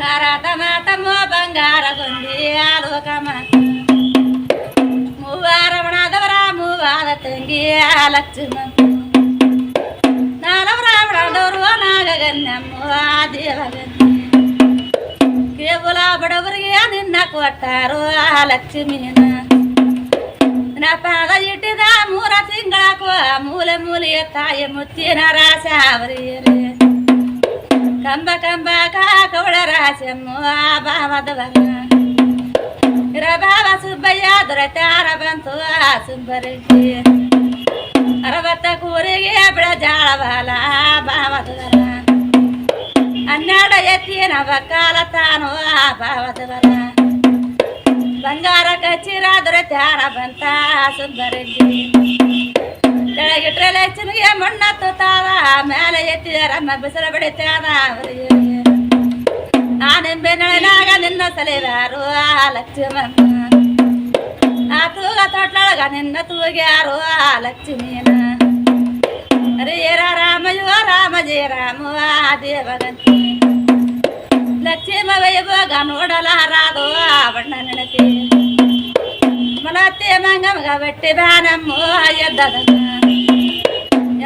తారాతమా తమ్మో బంగార గొంది ఆలోకమ మూవారమణదవరా మూవాద తంగి లక్ష్మ. నాలవరామణదవరు నాగగన్యమ్మో దేవగన్య కేవಲ ಬಡವರಿಗೆ ನಿನ್ನ ಕೊಟ್ಟಾರು ಆ ಲಕ್ಷ್ಮಿನ నా పాద ఇటుగా మూర తింగళకు మూల మూలియ తాయ ముత్తిన రాశావరియరే కంబ కంబ కాకౌడ రాసెమ్ము ఆ బావదవన్న రబావ సుబ్బయ్య దొరతార బంతు ఆ సుబ్బరెడ్డి. అరవత్త కూరిగి అప్పుడ జాళవాల ఆ బావదవర అన్నాడ ఎత్తిన బకాల తాను ఆ బావదవర బంగార కచ్చిరా దొరతార బంత సుబ్బరెడ్డి. ಕೆಳಗಿಟ್ರೆ ಲಕ್ಷ್ಮಿಗೆ ಮಣ್ಣ ತುತ್ತಾದ ಮೇಲೆ ಎತ್ತಿದಾರಮ್ಮ ಬಿಸಿಲು ಬಿಡಿತಾದ ಅವರಿಗೆ ನಾನೆಂಬೆ ನಳನಾಗ ನಿನ್ನ ಸಲಿವಾರು ಆ ಲಕ್ಷ್ಮಮ್ಮ ಆ ತೂಗ ತೊಟ್ಲೊಳಗ ನಿನ್ನ ತೂಗ್ಯಾರು ಆ ಲಕ್ಷ್ಮೀನ ಹರಿಯರ ರಾಮಯೋ ರಾಮ ಜಯ ರಾಮ ಆ ದೇವಗಂತಿ ಲಕ್ಷ್ಮ ವೈಭೋಗ ನೋಡಲಾರಾದು ಆ ಬಣ್ಣ ನೆನಪಿ ಮಲತ್ತೆ ಮಂಗಮಗ ಬೆಟ್ಟಿ ಬ್ಯಾನಮ್ಮೋ ಎದ್ದದ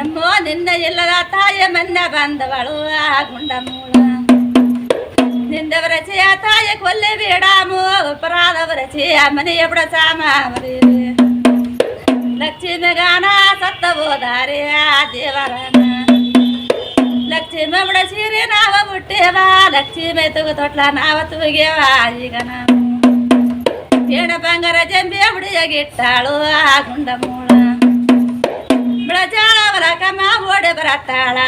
ಎಮ್ಮೋ ನಿನ್ನ ಇಲ್ಲದ ತಾಯ ಮನ್ನ ಬಂದವಳು ಆ ಗುಂಡ ಮೂಳ ನಿಂದವರ ಚೆಯ ತಾಯ ಕೊಲ್ಲೆ ಬೇಡಾಮು ಅಪರಾಧವರ ಚೆಯ ಮನೆಯ ಬಿಡ ಸಾಮಾವರಿ ಲಕ್ಷ್ಮಿ ಗಾನ ಸತ್ತ ಹೋದಾರೆ ಆ ದೇವರನ ಲಕ್ಷ್ಮಿ ಬಿಡ ಸೀರೆ ನಾವ ಬಿಟ್ಟೇವ ಲಕ್ಷ್ಮಿ ತುಗು ತೊಟ್ಲ ನಾವ ತುಗೇವ ಈಗ ನಾವು ಏನ ಬಂಗಾರ ಜಂಬಿ ಹುಡಿಯಾಗಿಟ್ಟಾಳು ಆ ಗುಂಡ ಮೂಳ ಬಿಳಜಾಳವರ ಕಮ್ಮ ಓಡಿ ಬರತ್ತಾಳ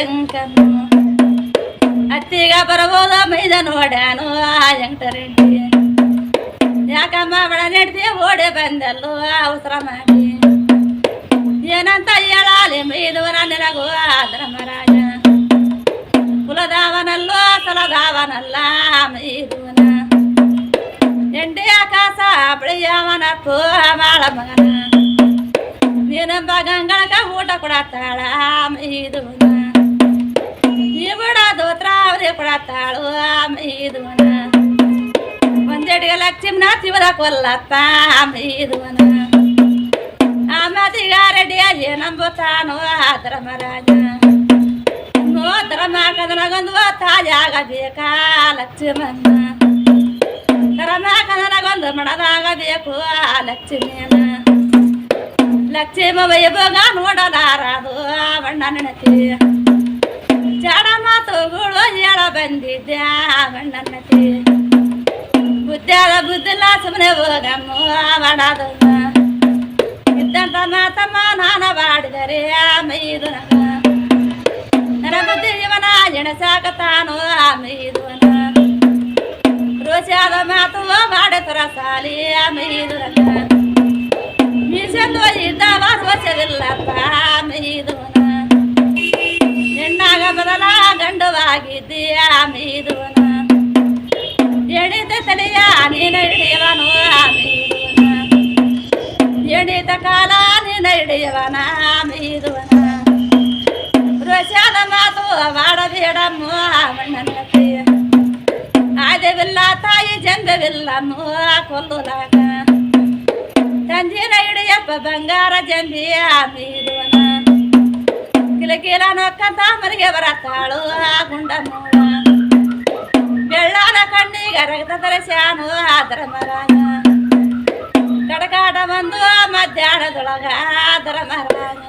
ಎಂಕನ್ನು ಅತ್ತಿಗ ಬರಬೋದ ಮೈದ ನೋಡ್ಯಾನು ಆ ಎಂಟರೆಡ್ಡಿ ಯಾಕಮ್ಮ ಬಡ ನೆಡ್ದಿ ಓಡಿ ಬಂದಲ್ಲು ಅವಸರ ಮಾಡಿ ಏನಂತ ಹೇಳಾಲಿ ಮೈದು ನನಗೂ ಆದ್ರ ಮರಾಜ ಕುಲದಾವನಲ್ಲೋ ಸಲದಾವನಲ್ಲ ಮೈದುವನ ಎಂಡಿ ಆಕಾಶ ಬಿಳಿಯವನ ತೋ ಬಾಳ ಮಗನ ನೀನಂಬ ಗಂಗಳಕ ಊಟ ಕೊಡತ್ತಾಳ ಮೈದುವನ ಈ ಬಿಡ ದೋತ್ರ ಅವ್ರಿಗೆ ಕೊಡತ್ತಾಳು ಮೈದುವನ ಒಂದೆಡಿಗೆ ಲಕ್ಷ್ಮೀನ ಶಿವದ ಕೊಲ್ಲಪ್ಪ ಮೈದುವನ ಆ ಮಾತಿಗ ರೆಡ್ಡಿಯಾಗಿ ನಂಬುತ್ತಾನು ಆ ಧರ್ಮರಾಜ ನೋ ಧರ್ಮ ಕದನಗೊಂದು ತಾಜಾಗಬೇಕಾ ಲಕ್ಷ್ಮಣ್ಣ ಧರ್ಮ ಕದನಗೊಂದು ಮಣದಾಗಬೇಕು ಆ ಲಕ್ಷ್ಮಿಯನ ಲಕ್ಷ್ಮ ವೈಭೋಗ ನೋಡಲಾರದು ಆ ಬಣ್ಣ ನೆನಪಿ ಜಡ ಮಾತುಗಳು ಹೇಳ ಬಂದಿದ್ದೆ ಆ ಬಣ್ಣ ನೆನಪಿ ಬುದ್ಧಾದ ಬುದ್ಧಿಲ್ಲ ಸುಮ್ಮನೆ ಹೋಗಮ್ಮ ಬಡದನ್ನ ಇದ್ದಂತ ಮಾತಮ್ಮ ನಾನ ಬಾಡಿದರೆ ಆ ಮೈದು ನನ್ನ ಬುದ್ಧಿ ಇವನ ಎಣಸಾಕತಾನು ಆ ಮೈದುವನ ರೋಷಾದ ಮಾತು ಬಾಡೆತರ ಸಾಲಿ ಆ ಮೈದುವನ ಮೀಸಲು ಇದ್ದವ ರೋಷವಿಲ್ಲಪ್ಪ ಆ ಮೈದುವನ ಹೆಣ್ಣಾಗ ಬದಲ ಗಂಡುವಾಗಿದ್ದಿ ಆ ಮೈದುವನ ಎಣಿತ ತಲೆಯ ನೀನ ಹಿಡಿಯವನು ಆ ಮೈದುವನ ಎಣಿತ ಕಾಲ ನೀನ ಹಿಡಿಯವನ ಆ ಮೈದುವನ ರೋಷಾದ ಮಾತು ಮಾಡಬೇಡಮ್ಮ ಮಣ್ಣನ್ನತಿ ಆದವಿಲ್ಲ ತಾಯಿ ಜಂಬವಿಲ್ಲಮ್ಮ ಕೊಲ್ಲುಲಾಗ ತಂಜಿನ ಹಿಡಿಯಪ್ಪ ಬಂಗಾರ ಜಂಬಿಯ ಆ ಕಿಲ ಕಿಲಕಿಲ ನೊಕ್ಕಂತ ಮನೆಗೆ ಬರತ್ತಾಳು ಆ ಗುಂಡ ಬೆಳ್ಳಾನ ಕಣ್ಣಿಗೆ ರಕ್ತ ಶಾನು ಆದರ ಮರಾಗ ಕಡಕಾಟ ಬಂದು ಮಧ್ಯಾಹ್ನದೊಳಗ ಆದರ ಮರಾಗ